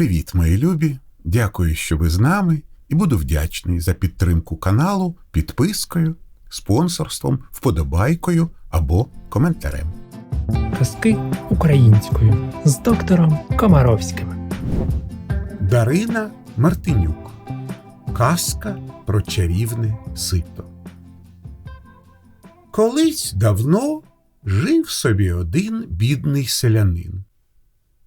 Привіт, мої любі! Дякую, що ви з нами, і буду вдячний за підтримку каналу підпискою, спонсорством, вподобайкою або коментарем. Казки українською з доктором Комаровським. Дарина Мартинюк. Казка про чарівне сито. Колись давно жив собі один бідний селянин.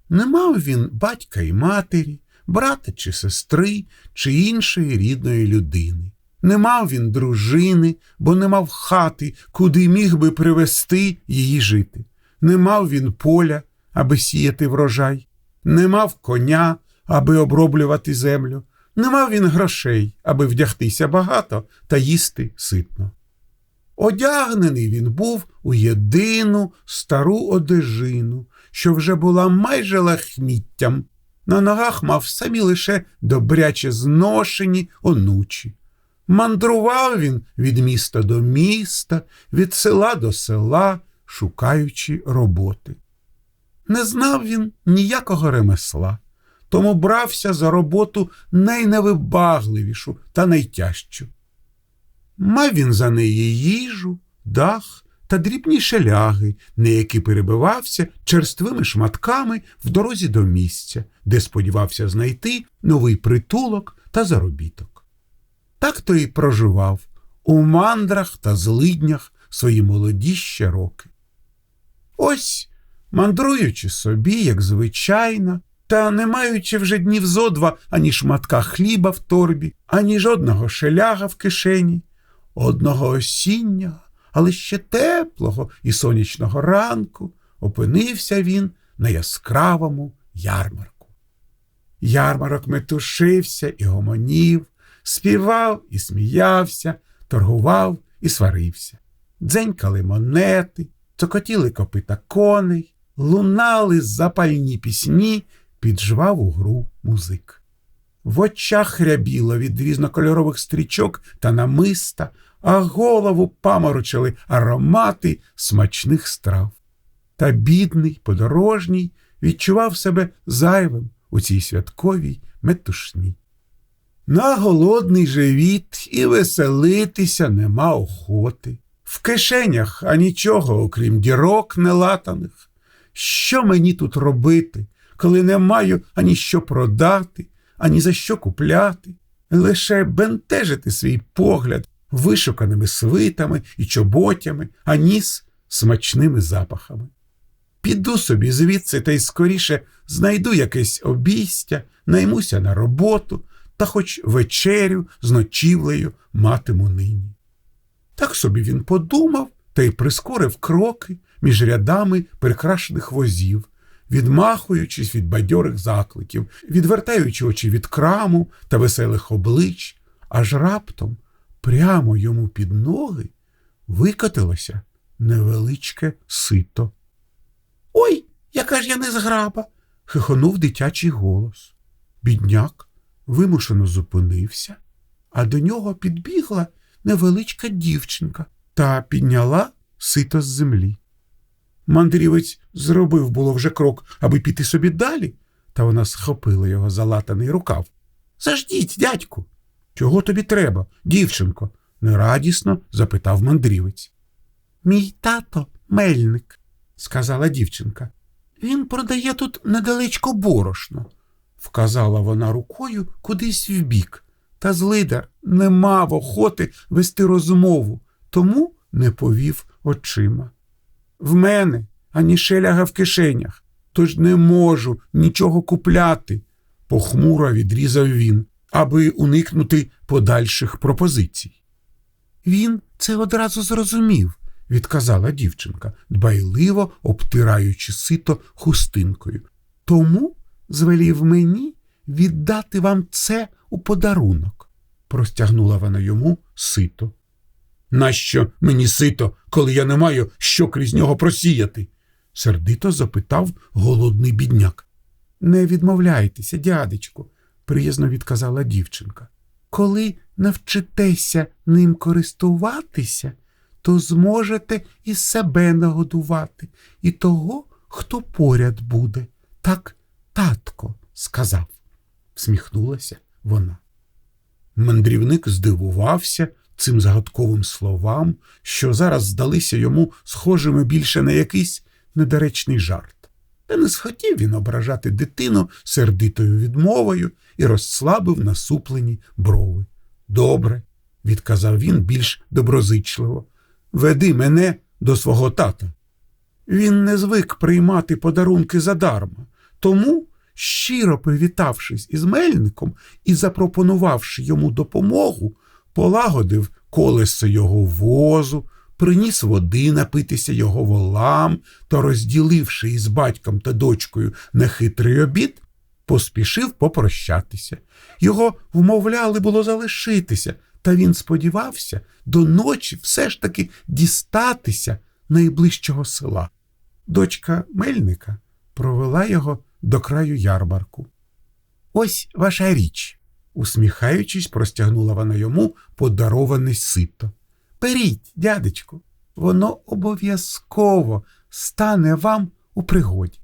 Не мав він батька і матері, брата чи сестри, чи іншої рідної людини. Не мав він дружини, бо не мав хати, куди міг би привести її жити. Не мав він поля, аби сіяти врожай, не мав коня, аби оброблювати землю, не мав він грошей, аби вдягтися багато та їсти ситно. Одягнений він був у єдину стару одежину, що вже була майже лахміттям. На ногах мав самі лише добряче зношені онучі. Мандрував він від міста до міста, від села до села, шукаючи роботи. Не знав він ніякого ремесла, тому брався за роботу найневибагливішу та найтяжчу. Мав він за неї їжу, дах та дрібні шеляги, на які перебивався черствими шматками в дорозі до місця, де сподівався знайти новий притулок та заробіток. Так то і проживав у мандрах та злиднях свої молоді ще роки. Ось, мандруючи собі, як звичайно, та не маючи вже днів зо два ані шматка хліба в торбі, ані жодного шеляга в кишені, одного осіннього, але ще теплого і сонячного ранку опинився він на яскравому ярмарку. Ярмарок метушився і гомонів, співав і сміявся, торгував і сварився. Дзенькали монети, цокотіли копита коней, лунали запальні пісні під жваву гру музик. В очах рябіло від різнокольорових стрічок та намиста, а голову паморочили аромати смачних страв. Та бідний подорожній відчував себе зайвим у цій святковій метушні. На голодний живіт і веселитися нема охоти. В кишенях а нічого, окрім дірок нелатаних. Що мені тут робити, коли не маю ані що продати, ані за що купляти, лише бентежити свій погляд вишуканими свитами і чоботями, а ніс смачними запахами. Піду собі звідси та й скоріше знайду якесь обійстя, наймуся на роботу та хоч вечерю з ночівлею матиму нині. Так собі він подумав та й прискорив кроки між рядами прикрашених возів, відмахуючись від бадьорих закликів, відвертаючи очі від краму та веселих облич, аж раптом прямо йому під ноги викотилося невеличке сито. Ой, яка ж я незграба. хихонув дитячий голос. Бідняк вимушено зупинився, а до нього підбігла невеличка дівчинка та підняла сито з землі. Мандрівець зробив було вже крок, аби піти собі далі, та вона схопила його за латаний рукав. Заждіть, дядьку. Чого тобі треба, дівчинко? нерадісно запитав мандрівець. Мій тато мельник, сказала дівчинка. Він продає тут недалечко борошно, вказала вона рукою кудись вбік. Та злидар не мав охоти вести розмову, тому не повів очима. В мене ані шеляга в кишенях, тож не можу нічого купляти, похмуро відрізав він, аби уникнути подальших пропозицій. Він це одразу зрозумів, відказала дівчинка, дбайливо обтираючи сито хустинкою. Тому звелів мені віддати вам це у подарунок, простягнула вона йому сито. Нащо мені сито, коли я не маю що крізь нього просіяти? сердито запитав голодний бідняк. Не відмовляйтеся, дядечку, приязно відказала дівчинка. Коли навчитеся ним користуватися, то зможете і себе нагодувати, і того, хто поряд буде. Так татко сказав. всміхнулася вона. Мандрівник здивувався цим загадковим словам, що зараз здалися йому схожими більше на якийсь недоречний жарт. Та не схотів він ображати дитину сердитою відмовою і розслабив насуплені брови. Добре, відказав він більш доброзичливо. Веди мене до свого тата. Він не звик приймати подарунки задарма, тому, щиро привітавшись із мельником і запропонувавши йому допомогу, полагодив колесо його возу, приніс води напитися його волам та, розділивши із батьком та дочкою нехитрий обід, поспішив попрощатися. Його вмовляли було залишитися, та він сподівався до ночі все ж таки дістатися найближчого села. Дочка Мельника провела його до краю ярмарку. Ось ваша річ, усміхаючись, простягнула вона йому подароване сито. Беріть, дядечку, воно обов'язково стане вам у пригоді.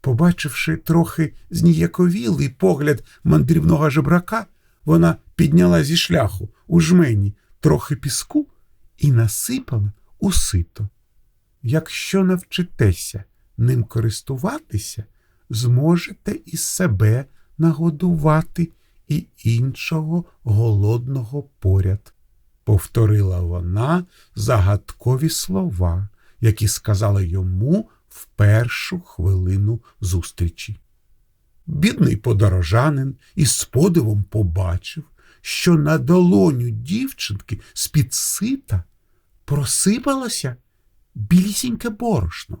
Побачивши трохи зніяковілий погляд мандрівного жебрака, вона підняла зі шляху у жмені трохи піску і насипала у сито. Якщо навчитеся ним користуватися, зможете і себе нагодувати і іншого голодного поряд, повторила вона загадкові слова, які сказала йому в першу хвилину зустрічі. Бідний подорожанин із подивом побачив, що на долоню дівчинки з-під сита просипалося білісіньке борошно.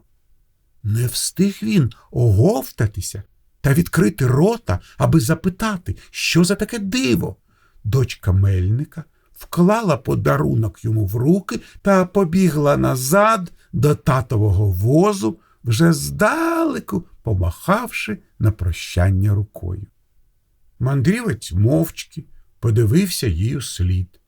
Не встиг він оговтатися та відкрити рота, аби запитати, що за таке диво. Дочка мельника вклала подарунок йому в руки та побігла назад до татового возу, вже здалеку помахавши на прощання рукою. Мандрівець мовчки подивився їй слід,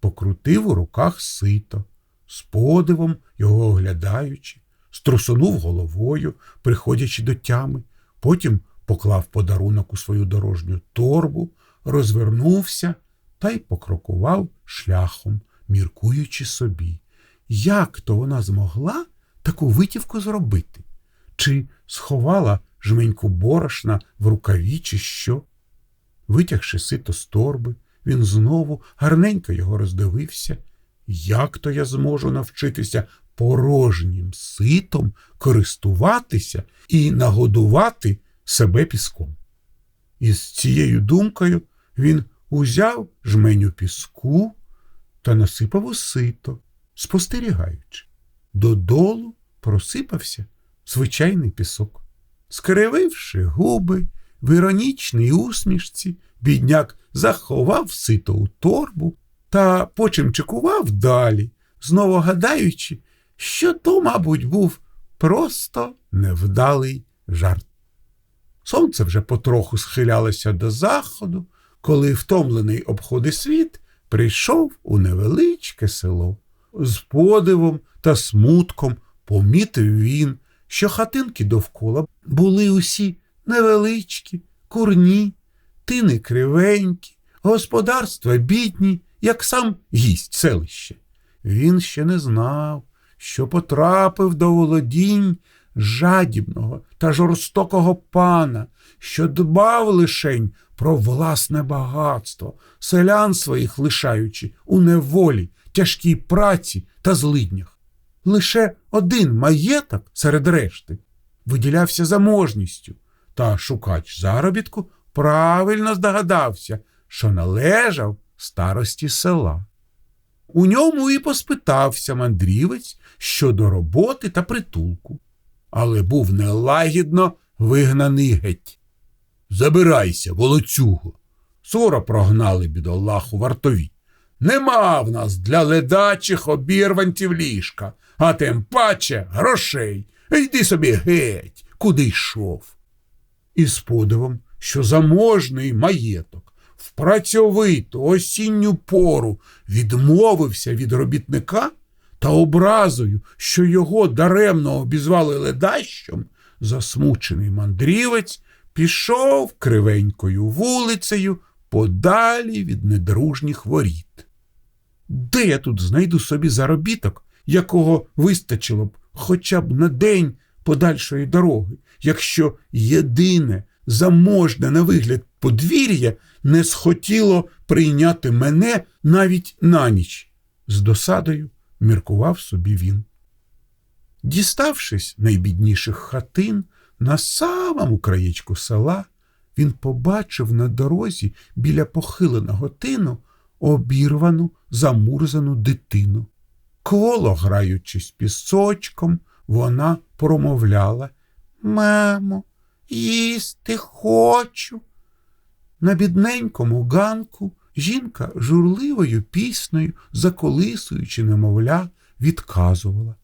покрутив у руках сито, з подивом його оглядаючи, струсунув головою, приходячи до тями, потім поклав подарунок у свою дорожню торбу, розвернувся та й покрокував шляхом, міркуючи собі, як то вона змогла таку витівку зробити? Чи сховала жменьку борошна в рукаві, чи що? Витягши сито з торби, він знову гарненько його роздивився. Як то я зможу навчитися порожнім ситом користуватися і нагодувати себе піском? І з цією думкою він узяв жменю піску та насипав у сито, спостерігаючи. Додолу просипався звичайний пісок. Скрививши губи, в іронічній усмішці, бідняк заховав сито у торбу та почимчикував далі, знову гадаючи, що то, мабуть, був просто невдалий жарт. Сонце вже потроху схилялося до заходу, коли втомлений обходи світ прийшов у невеличке село. З подивом та смутком помітив він, що хатинки довкола були усі невеличкі, курні, тини кривенькі, господарства бідні, як сам гість селище. Він ще не знав, що потрапив до володінь жадібного та жорстокого пана, що дбав лишень про власне багатство, селян своїх лишаючи у неволі, тяжкій праці та злиднях. Лише один маєток серед решти виділявся заможністю, та шукач заробітку правильно здогадався, що належав старості села. У ньому і поспитався мандрівець щодо роботи та притулку, але був нелагідно вигнаний геть. Забирайся, волоцюго. Суро прогнали бідолаху вартові. Нема в нас для ледачих обірванців ліжка, а тим паче грошей. Йди собі геть, куди йшов. І з подивом, що заможний маєток в працьовиту осінню пору відмовився від робітника та образою, що його даремно обізвали ледащом, засмучений мандрівець пішов кривенькою вулицею подалі від недружніх воріт. Де я тут знайду собі заробіток, якого вистачило б хоча б на день подальшої дороги, якщо єдине заможне на вигляд подвір'я не схотіло прийняти мене навіть на ніч, з досадою міркував собі він. Діставшись найбідніших хатин, на самому краєчку села, він побачив на дорозі біля похиленого тину обірвану, замурзану дитину. Кволо граючись пісочком, вона промовляла Мамо, їсти хочу. На бідненькому ганку жінка журливою піснею, заколисуючи немовля, відказувала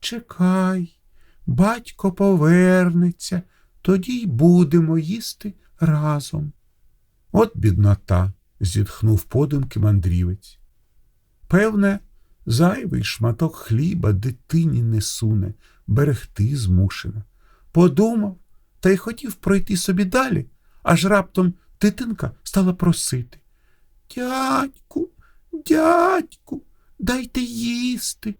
Чекай, батько повернеться, тоді й будемо їсти разом. От біднота, зітхнув подумки мандрівець. Певне, зайвий шматок хліба дитині не суне, берегти змушена. Подумав та й хотів пройти собі далі, аж раптом дитинка стала просити. Дядьку, дядьку, дайте їсти.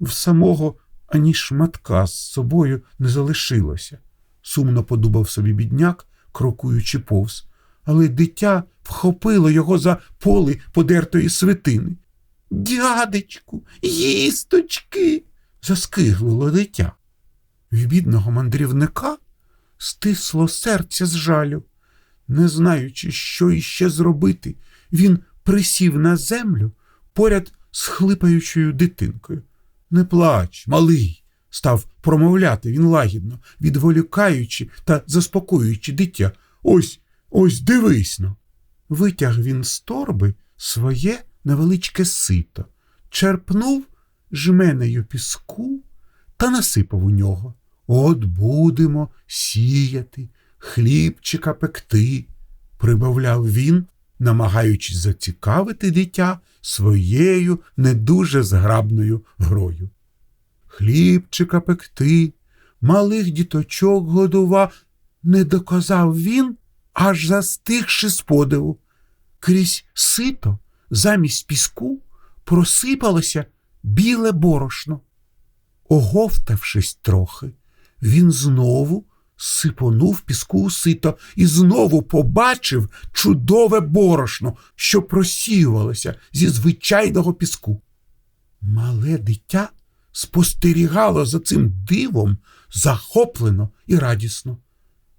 В самого ані шматка з собою не залишилося, сумно подумав собі бідняк, крокуючи повз, але дитя вхопило його за поли подертої свитини. Дядечку, їсточки. заскиглило дитя. В бідного мандрівника стисло серце з жалю. Не знаючи, що іще зробити, він присів на землю поряд з хлипаючою дитинкою. Не плач, малий, став промовляти він лагідно, відволікаючи та заспокоюючи дитя. Ось, ось дивись но. Витяг він з торби своє невеличке сито, черпнув жменею піску та насипав у нього. От будемо сіяти, хлібчика пекти, прибавляв він, намагаючись зацікавити дитя своєю не дуже зграбною грою. Хлібчика пекти, малих діточок годував, не доказав він, аж застигши з подиву. Крізь сито замість піску просипалося біле борошно. Оговтавшись трохи, він знову сипонув піску у сито і знову побачив чудове борошно, що просіювалося зі звичайного піску. Мале дитя спостерігало за цим дивом захоплено і радісно.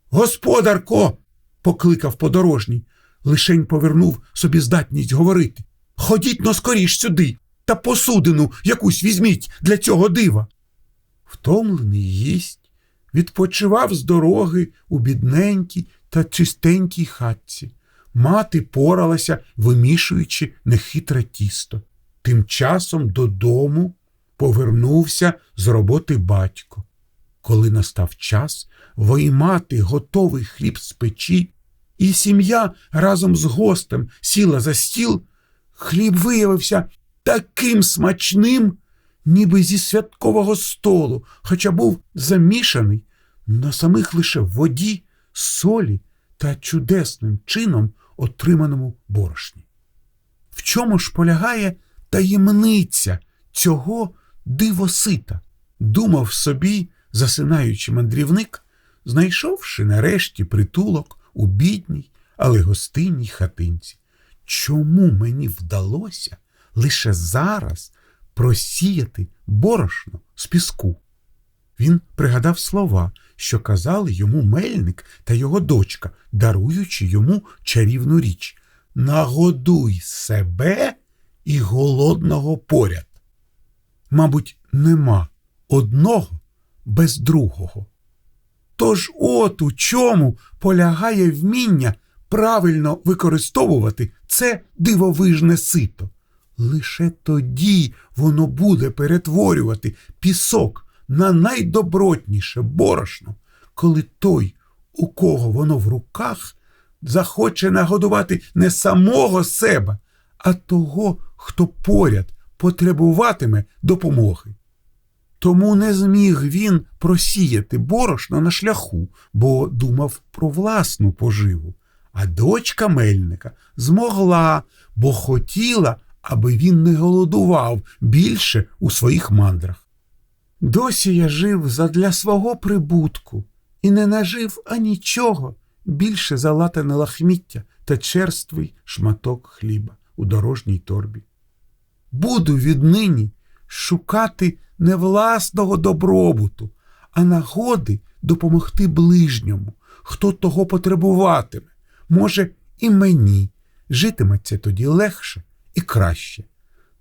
Господарко. покликав подорожній, лишень повернув собі здатність говорити. Ходіть но скоріш сюди та посудину якусь візьміть для цього дива. Втомлений гість відпочивав з дороги у бідненькій та чистенькій хатці. Мати поралася, вимішуючи нехитре тісто. Тим часом додому повернувся з роботи батько. Коли настав час виймати готовий хліб з печі, і сім'я разом з гостем сіла за стіл, хліб виявився таким смачним, ніби зі святкового столу, хоча був замішаний на самих лише воді, солі та чудесним чином отриманому борошні. В чому ж полягає таємниця цього дивосита? Думав собі, засинаючи мандрівник, знайшовши нарешті притулок у бідній, але гостинній хатинці. Чому мені вдалося лише зараз просіяти борошно з піску? Він пригадав слова, що казали йому мельник та його дочка, даруючи йому чарівну річ Нагодуй себе і голодного поряд. Мабуть, нема одного без другого. Тож от у чому полягає вміння правильно використовувати це дивовижне сито. Лише тоді воно буде перетворювати пісок на найдобротніше борошно, коли той, у кого воно в руках, захоче нагодувати не самого себе, а того, хто поряд потребуватиме допомоги. Тому не зміг він просіяти борошно на шляху, бо думав про власну поживу. А дочка мельника змогла, бо хотіла, аби він не голодував більше у своїх мандрах. Досі я жив задля свого прибутку і не нажив анічого більше за латане лахміття та черствий шматок хліба у дорожній торбі. Буду віднині шукати не власного добробуту, а нагоди допомогти ближньому, хто того потребуватиме. Може, і мені житиметься тоді легше і краще.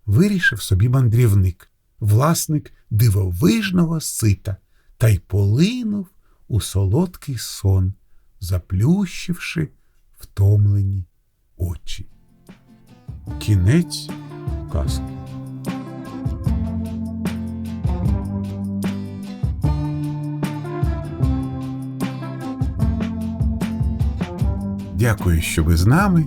Вирішив собі мандрівник, власник дивовижного сита, та й полинув у солодкий сон, заплющивши втомлені очі. Кінець казки. Дякую, що ви з нами,